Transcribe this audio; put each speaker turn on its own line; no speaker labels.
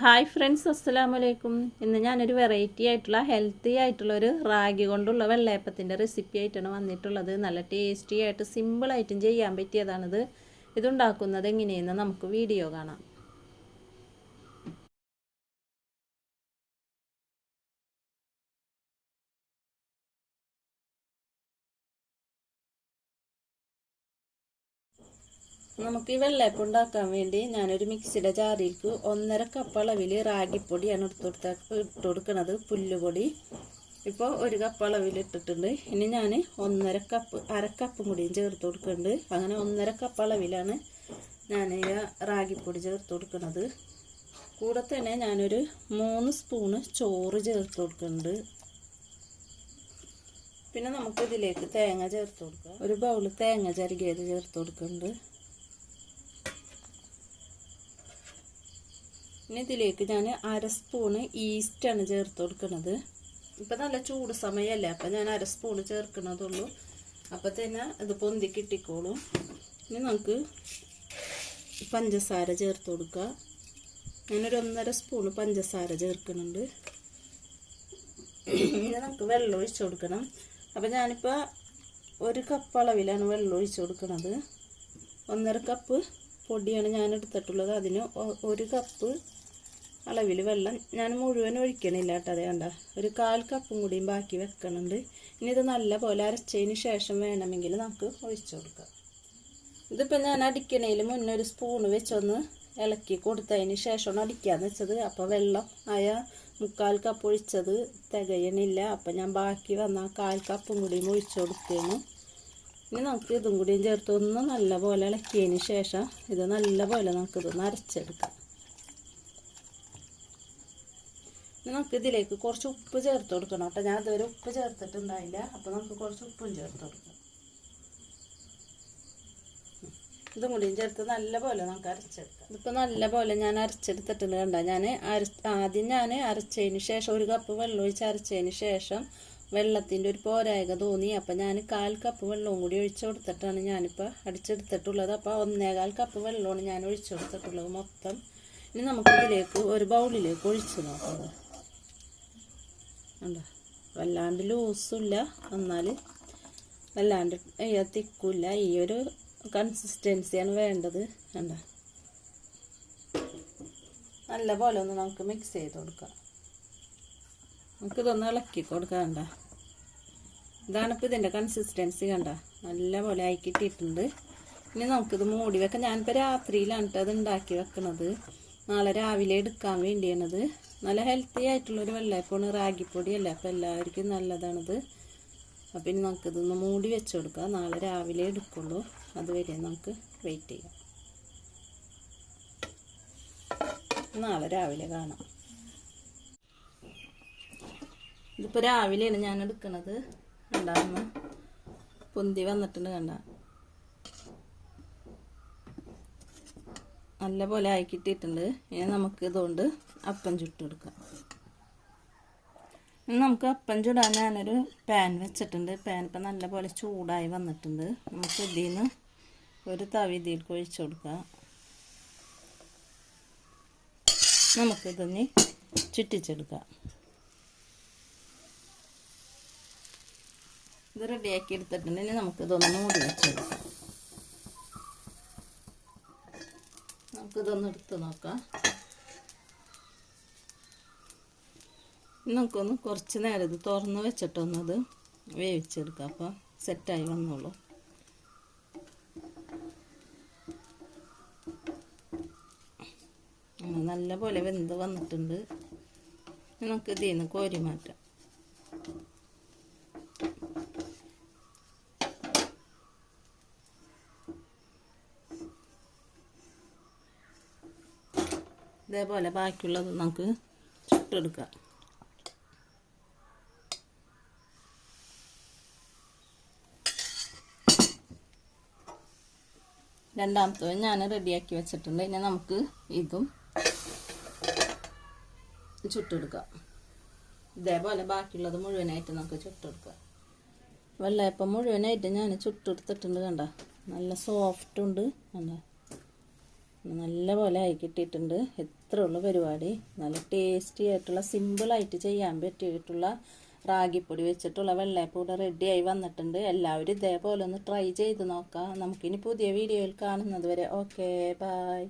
Hi friends അസ്സലാമലൈക്കും ഇന്ന് ഞാനൊരു വെറൈറ്റി ആയിട്ടുള്ള ഹെൽത്തി ആയിട്ടുള്ള ഒരു റാഗി കൊണ്ടുള്ള വെള്ളയപ്പത്തിന്റെ റെസിപ്പി ആയിട്ടാണ് വന്നിട്ടുള്ളത്. നല്ല ടേസ്റ്റി ആയിട്ട് സിമ്പിളായിട്ടും ചെയ്യാൻ പറ്റിയതാണിത്. ഇതുണ്ടാക്കുന്നത് എങ്ങനെയെന്ന് നമുക്ക് വീഡിയോ കാണാം. നമുക്ക് ഈ വെള്ളയപ്പം ഉണ്ടാക്കാൻ വേണ്ടി ഞാനൊരു മിക്സിയുടെ ജാറിലേക്ക് ഒന്നര കപ്പ് അളവിൽ റാഗിപ്പൊടിയാണ് എടുത്ത് കൊടുത്ത ഇട്ട് കൊടുക്കുന്നത് പുല്ലുപൊടി. ഇപ്പോൾ ഒരു കപ്പ് അളവിൽ ഇട്ടിട്ടുണ്ട്. ഇനി ഞാൻ ഒന്നര കപ്പ് അരക്കപ്പും കപ്പും കൂടിയും ചേർത്ത് കൊടുക്കുന്നുണ്ട്. അങ്ങനെ ഒന്നര കപ്പ് അളവിലാണ് ഞാൻ ഈ റാഗിപ്പൊടി ചേർത്ത് കൊടുക്കുന്നത് കൂടെ തന്നെ ഞാനൊരു മൂന്ന് സ്പൂണ് ചോറ് ചേർത്ത് കൊടുക്കുന്നുണ്ട്. പിന്നെ നമുക്ക് ഇതിലേക്ക് തേങ്ങ ചേർത്ത് കൊടുക്കാം. ഒരു ബൗൾ തേങ്ങ ചരുകിയത് ചേർത്ത് കൊടുക്കുന്നുണ്ട്. ഇനി ഇതിലേക്ക് ഞാൻ അര സ്പൂണ് ഈസ്റ്റാണ് ചേർത്ത് കൊടുക്കുന്നത് ഇപ്പം നല്ല ചൂട് സമയമല്ലേ അപ്പം ഞാൻ അര സ്പൂണ് ചേർക്കണതുള്ളൂ. അപ്പം തന്നെ ഇത് പൊന്തി കിട്ടിക്കോളും. ഇനി നമുക്ക് പഞ്ചസാര ചേർത്ത് കൊടുക്കുക ഞാനൊരു ഒന്നര സ്പൂണ് പഞ്ചസാര ചേർക്കുന്നുണ്ട് ഇനി നമുക്ക് വെള്ളം ഒഴിച്ചു കൊടുക്കണം. അപ്പം ഞാനിപ്പോൾ ഒരു കപ്പ് അളവിലാണ് വെള്ളം ഒഴിച്ചു കൊടുക്കുന്നത് ഒന്നര കപ്പ് പൊടിയാണ് ഞാൻ എടുത്തിട്ടുള്ളത് അതിന് ഒരു കപ്പ് അളവിൽ വെള്ളം ഞാൻ മുഴുവൻ ഒഴിക്കണില്ല കേട്ടോ അതേ കണ്ട. ഒരു കാൽ കപ്പും കൂടിയും ബാക്കി വെക്കണുണ്ട്. ഇനി ഇത് നല്ല പോലെ അരച്ചതിന് ശേഷം വേണമെങ്കിൽ നമുക്ക് ഒഴിച്ചു കൊടുക്കാം. ഇതിപ്പോൾ ഞാൻ അടിക്കണേൽ മുന്നേ ഒരു സ്പൂണ് വെച്ചൊന്ന് ഇളക്കി കൊടുത്തതിന് ശേഷമാണ് അടിക്കാന്ന് വെച്ചത്. അപ്പോൾ വെള്ളം ആയ മുക്കാൽ കപ്പ് ഒഴിച്ചത് തികയണില്ല. അപ്പം ഞാൻ ബാക്കി വന്ന കാൽ കപ്പും കൂടിയും ഒഴിച്ചു കൊടുത്തേന്. ഇനി നമുക്ക് ഇതും കൂടിയും ചേർത്ത് ഒന്ന് നല്ലപോലെ ഇളക്കിയതിന് ശേഷം ഇത് നല്ലപോലെ നമുക്കിതൊന്ന് അരച്ചെടുക്കാം. നമുക്ക് ഇതിലേക്ക് കുറച്ച് ഉപ്പ് ചേർത്ത് കൊടുക്കണം കേട്ടോ. ഞാൻ ഇതുവരെ ഉപ്പ് ചേർത്തിട്ടുണ്ടായില്ല. അപ്പോൾ നമുക്ക് കുറച്ച് ഉപ്പും ചേർത്ത് കൊടുക്കാം. ഇതും കൂടിയും ചേർത്ത് നല്ലപോലെ നമുക്ക് അരച്ചെടുക്കാം. ഇതിപ്പോൾ നല്ലപോലെ ഞാൻ അരച്ചെടുത്തിട്ടുണ്ട് കണ്ട? ഞാൻ അര ആദ്യം ഞാൻ അരച്ചതിന് ശേഷം ഒരു കപ്പ് വെള്ളം ഒഴിച്ച് അരച്ചതിന് ശേഷം വെള്ളത്തിന്റെ ഒരു പോരായക തോന്നി. അപ്പം ഞാൻ കാൽ കപ്പ് വെള്ളവും കൂടി ഒഴിച്ചു കൊടുത്തിട്ടാണ് ഞാനിപ്പോൾ അടിച്ചെടുത്തിട്ടുള്ളത്. അപ്പോൾ ഒന്നേകാൽ കപ്പ് വെള്ളമാണ് ഞാൻ ഒഴിച്ചു കൊടുത്തിട്ടുള്ളത് മൊത്തം. ഇനി നമുക്ക് ഇതിലേക്ക് ഒരു ബൗളിലേക്ക് ഒഴിച്ച് നോക്കാം. ഉണ്ടോ വല്ലാണ്ട് ലൂസുമില്ല എന്നാൽ വല്ലാണ്ട് തിക്കില്ല. ഈ ഒരു കൺസിസ്റ്റൻസിയാണ് വേണ്ടത്. കണ്ടോ? നല്ല പോലെ ഒന്ന് നമുക്ക് മിക്സ് ചെയ്ത് കൊടുക്കാം. നമുക്കിതൊന്ന് ഇളക്കി കൊടുക്കാം കണ്ട? ഇതാണിപ്പോൾ ഇതിന്റെ കൺസിസ്റ്റൻസി കണ്ട? നല്ല പോലെ ആയിക്കിട്ടിട്ടുണ്ട് ഇനി നമുക്കിത് മൂടി വെക്കാം. ഞാനിപ്പോൾ രാത്രിയിലാണ് കേട്ടോ അത് ഉണ്ടാക്കി വെക്കണത്. നാളെ രാവിലെ എടുക്കാൻ വേണ്ടിയാണത്. നല്ല ഹെൽത്തി ആയിട്ടുള്ളൊരു വെള്ളയപ്പമാണ്. റാഗിപ്പൊടിയല്ല. അപ്പോൾ എല്ലാവർക്കും നല്ലതാണിത്. അപ്പം ഇനി നമുക്കിതൊന്ന് മൂടി വെച്ച് കൊടുക്കാം. നാളെ രാവിലെ എടുക്കുള്ളൂ. അതുവരെ നമുക്ക് വെയിറ്റ് ചെയ്യാം. നാളെ രാവിലെ കാണാം. ഇതിപ്പോൾ രാവിലെയാണ് ഞാൻ എടുക്കണത്. കണ്ടാന്ന് പൊന്തി വന്നിട്ടുണ്ട് കണ്ട. നല്ല പോലെ ആയിക്കിട്ടിട്ടുണ്ട് ഇനി നമുക്ക് ഇതുകൊണ്ട് അപ്പം ചുട്ടെടുക്കാം ഇനി നമുക്ക് അപ്പം ചുടാൻ ഞാനൊരു പാൻ വെച്ചിട്ടുണ്ട്. പാൻ ഇപ്പം നല്ല പോലെ ചൂടായി വന്നിട്ടുണ്ട്. നമുക്ക് ഇതിൽ നിന്ന് ഒരു തവി ഇതിലേക്ക് ഒഴിച്ചു കൊടുക്കാം. നമുക്കിതൊന്ന് ചുറ്റിച്ചെടുക്കാം. ഇത് റെഡിയാക്കി എടുത്തിട്ടുണ്ട്. ഇനി നമുക്കിതൊന്ന് മൂടി വെച്ചെടുക്കാം. നമുക്കിതൊന്ന് എടുത്ത് നോക്കാം. നമുക്കൊന്ന് കുറച്ച് നേരം ഇത് തുറന്ന് വെച്ചിട്ടൊന്നത് വേവിച്ചെടുക്കാം. അപ്പം സെറ്റായി വന്നോളൂ. നല്ല പോലെ വെന്ത് വന്നിട്ടുണ്ട്. നമുക്ക് ഇതിൽ നിന്ന് കോരി മാറ്റാം. ഇതേപോലെ ബാക്കിയുള്ളത് നമുക്ക് ചുട്ടെടുക്കാം. രണ്ടാമത്തെ ഞാൻ റെഡിയാക്കി വെച്ചിട്ടുണ്ട്. ഇനി നമുക്ക് ഇതും ചുട്ടെടുക്കാം. ഇതേപോലെ ബാക്കിയുള്ളത് മുഴുവനായിട്ട് നമുക്ക് ചുട്ടെടുക്കാം. വെള്ളയപ്പം മുഴുവനായിട്ട് ഞാൻ ചുട്ടെടുത്തിട്ടുണ്ട് കണ്ട? നല്ല സോഫ്റ്റ് ഉണ്ട്. കണ്ട? നല്ല പോലെ ആയി കിട്ടിയിട്ടുണ്ട്. എത്ര ഉള്ളു പരിപാടി? നല്ല ടേസ്റ്റി ആയിട്ടുള്ള സിമ്പിളായിട്ട് ചെയ്യാൻ പറ്റിയിട്ടുള്ള റാഗിപ്പൊടി വെച്ചിട്ടുള്ള വെള്ളയപ്പൂടെ റെഡിയായി വന്നിട്ടുണ്ട്. എല്ലാവരും ഇതേപോലെ ഒന്ന് ട്രൈ ചെയ്ത് നോക്കാം. നമുക്കിനി പുതിയ വീഡിയോയിൽ കാണുന്നത് വരെ. Okay bye